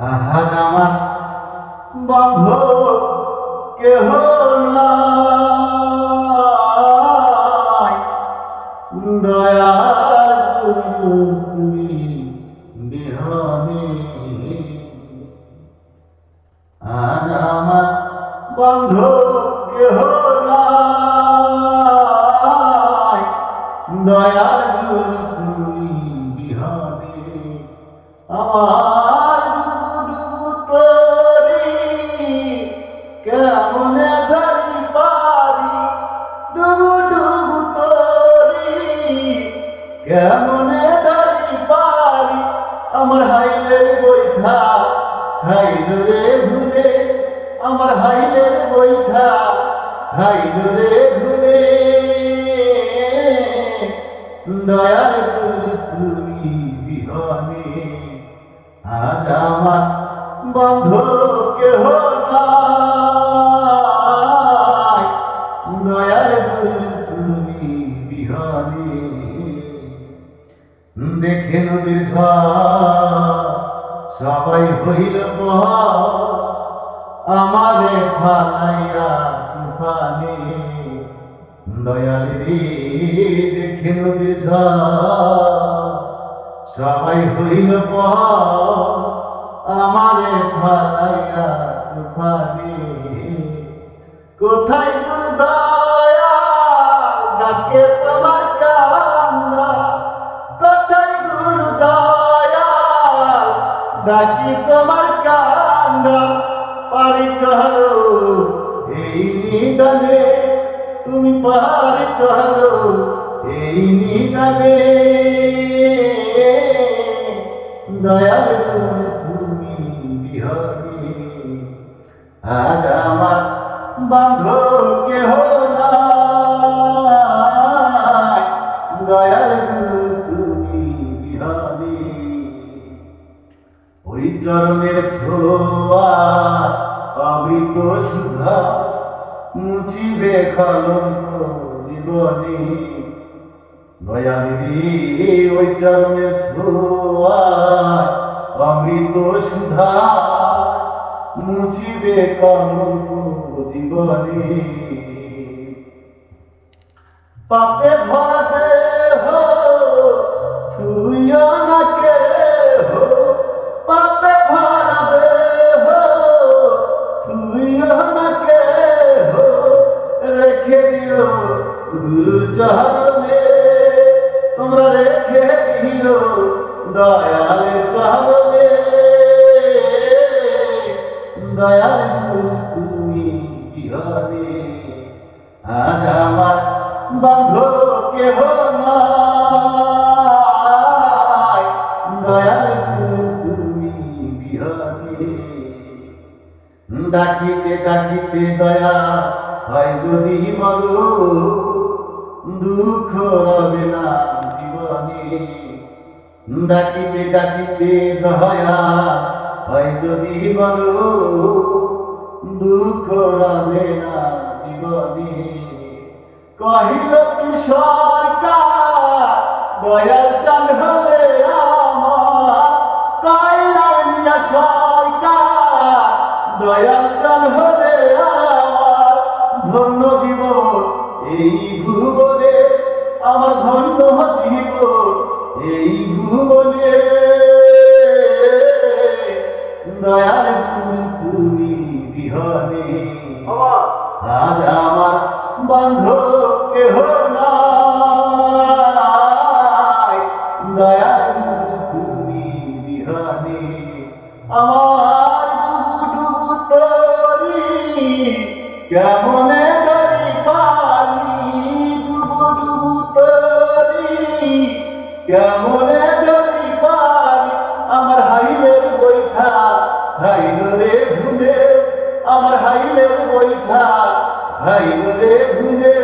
আহাজ আমার বন্ধ কেহ নাই। হাই দূরে ভুলে আমার হাইলের বৈঠা। হাই দূরে আমারে ফালাইয়া তুফানে কোথায় তোর দয়া ডাকে তোমার কান্না। কোথায় গুরু ডাকি তোমার কান্না। পারি করো এই নিদানে? তুমি পারি করো এই নিদানে? দয়াল বান্ধব কেহ দয়াল তুমি বিহরি। ওই চরণের ছোয়া অমৃত সুধা মুছিবে কলঙ্ক জীবনে। দয়ালি ওই চরণের ছোয়া অমৃত সুধা মুছিবে কলঙ্ক জীবনে। পাপে ভরাতে হো, ছুইও না কে হো। পাপে ভরাতে হো, ছুইও না কে হো। রেখে দিও গুরুর চরণে। তোমরা রেখে দিও দয়ালের চরণে। দয়াল ডাকিতে দয়া। হয় যদি বলো, দুঃখ রবে না জীবনে। ডাকিতে ডাকিতে দয়া। হয় যদি বলো, দুঃখ রবে না জীবনে। কহিল কি সরকার, দয়াল চান হলে আমার। কইলাইয়া সরকার, দয়াল চান এই হাইলে ভুলে আমার হাইলের বৈঠা। হাইলে রে দয়াল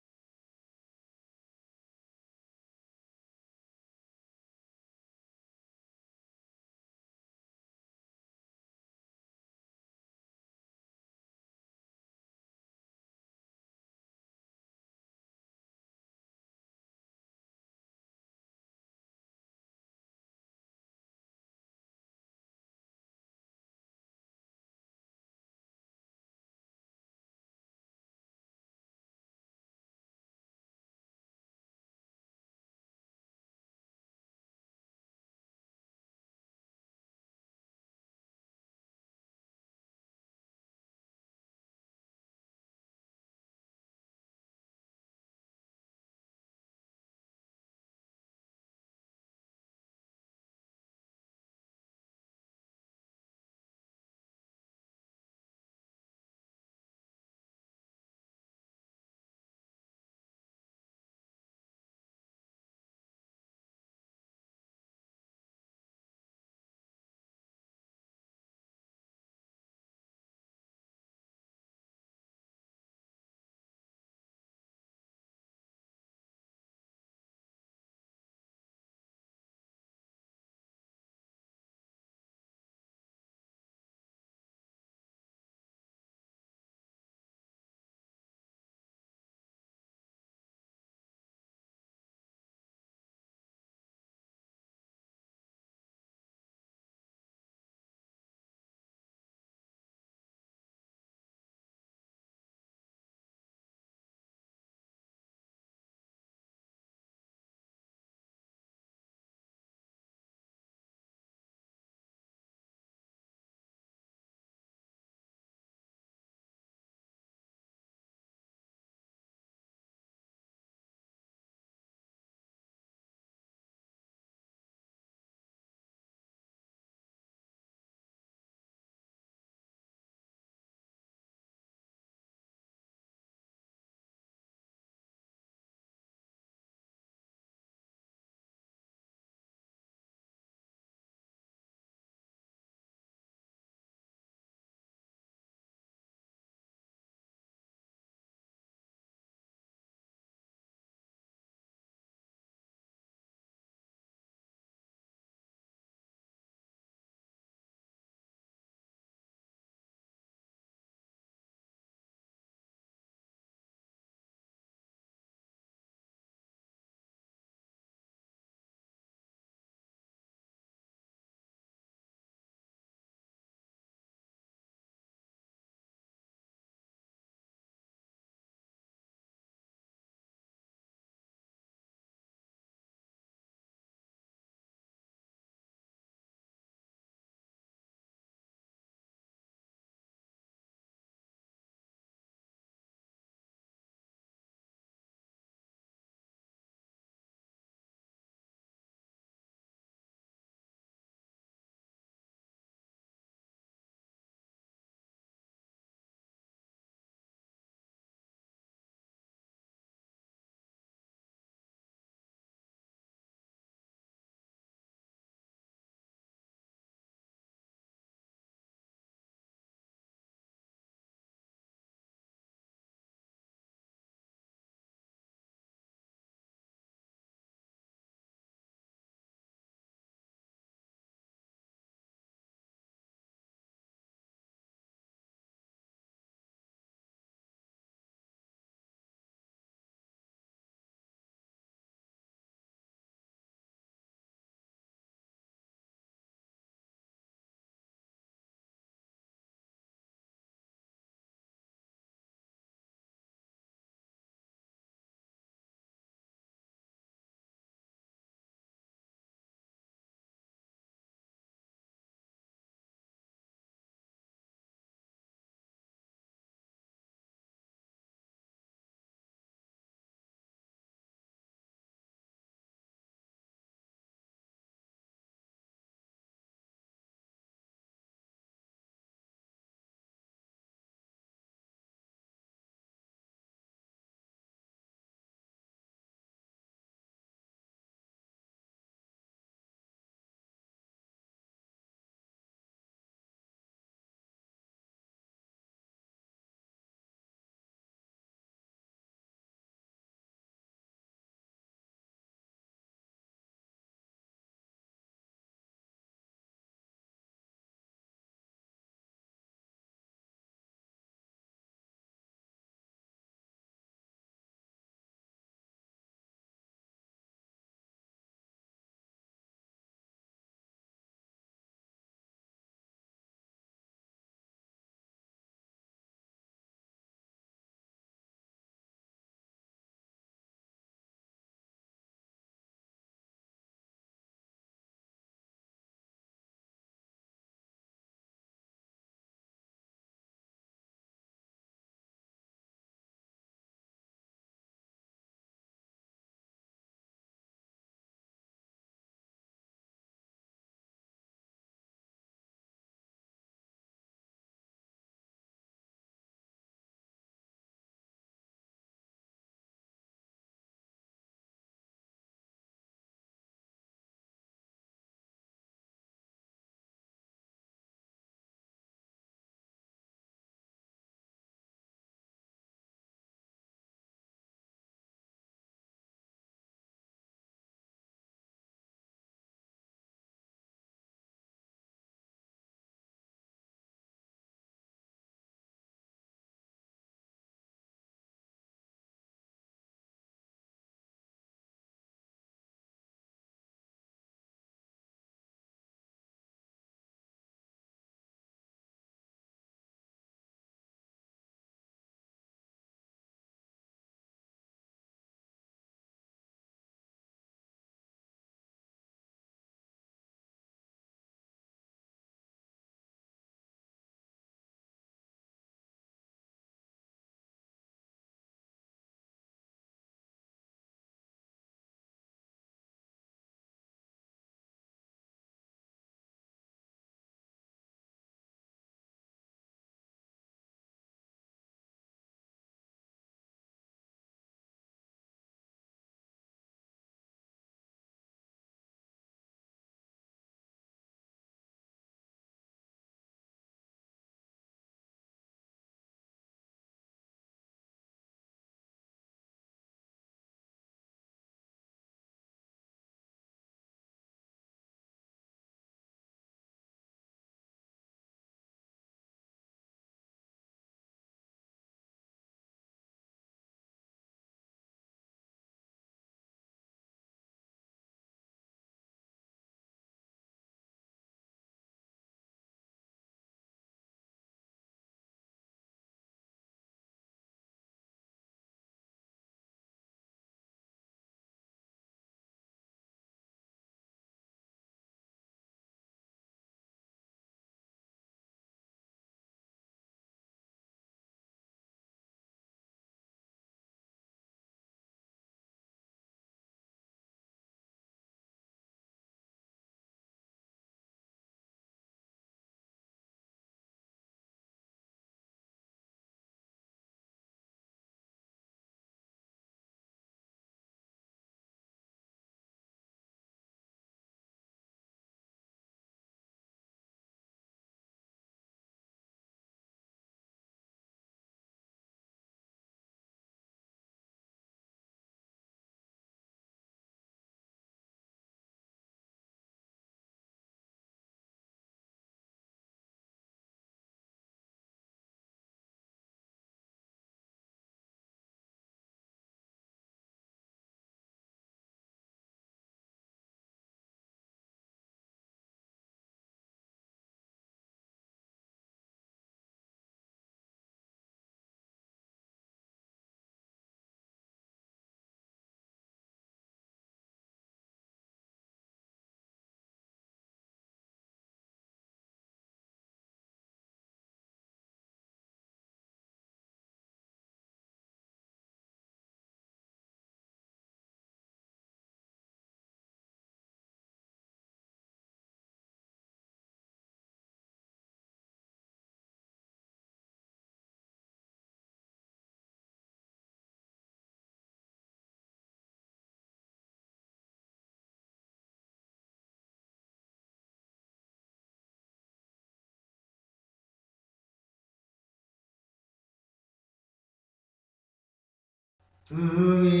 তুমি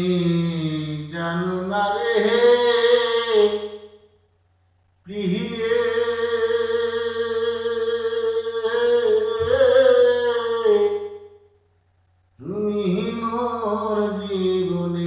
জানো না রে প্রিয়ে। তুমি মোর জীবনের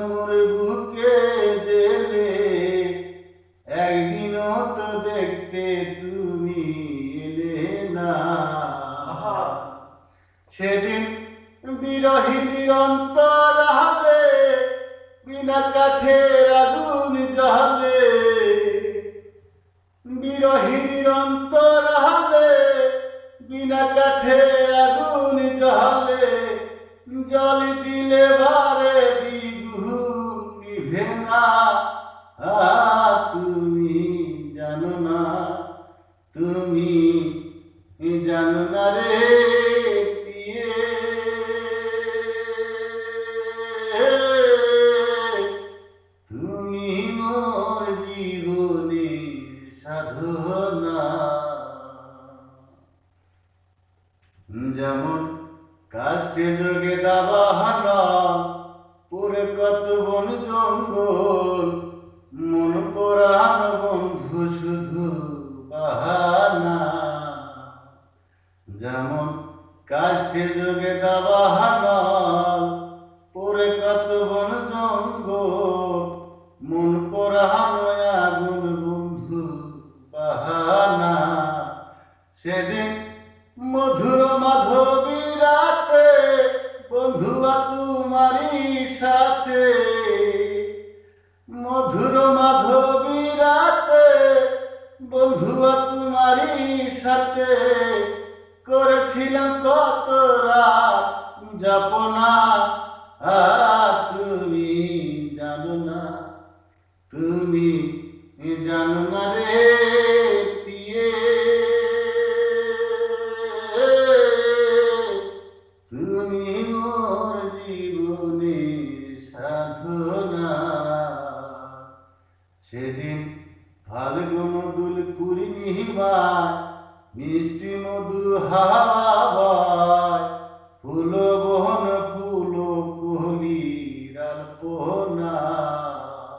মোর বুকে জেলে একদিন তো দেখতে তুমি এলে না। সেদিন বিরহিনী অন্তর হালে বিনা কাঠের আগুন জ্বলে বিরহিনীর অন্তর হালে বিনা কাঠে আগুন জ্বলে জল দিলে বারে দ্বিগুণ নিভে না তুমি জানো না তুমি জানো না রে।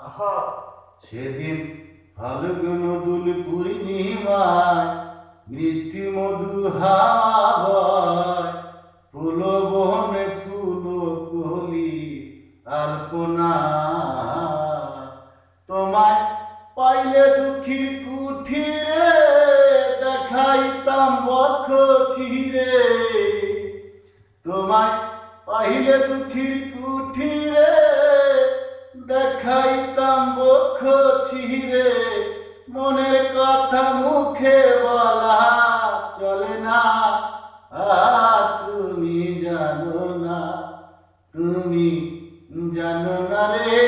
আহা। সেদিন ফাল্গুন দুল পূর্ণিমায় মিষ্টি মধু হাওয়ায় বহনে ফুল কলি আলপনা তোমায় পাইলে দুঃখী কুঠিরে, দেখাইতাম বক্ষ ছিঁড়ে। তোমায় পাইলে দুঃখীর কুঠিরে দেখাইতাম বক্ষ ছিঁড়ে, মনের কথা মুখে বলা চলে না। তুমি জানো না, তুমি জানো না রে।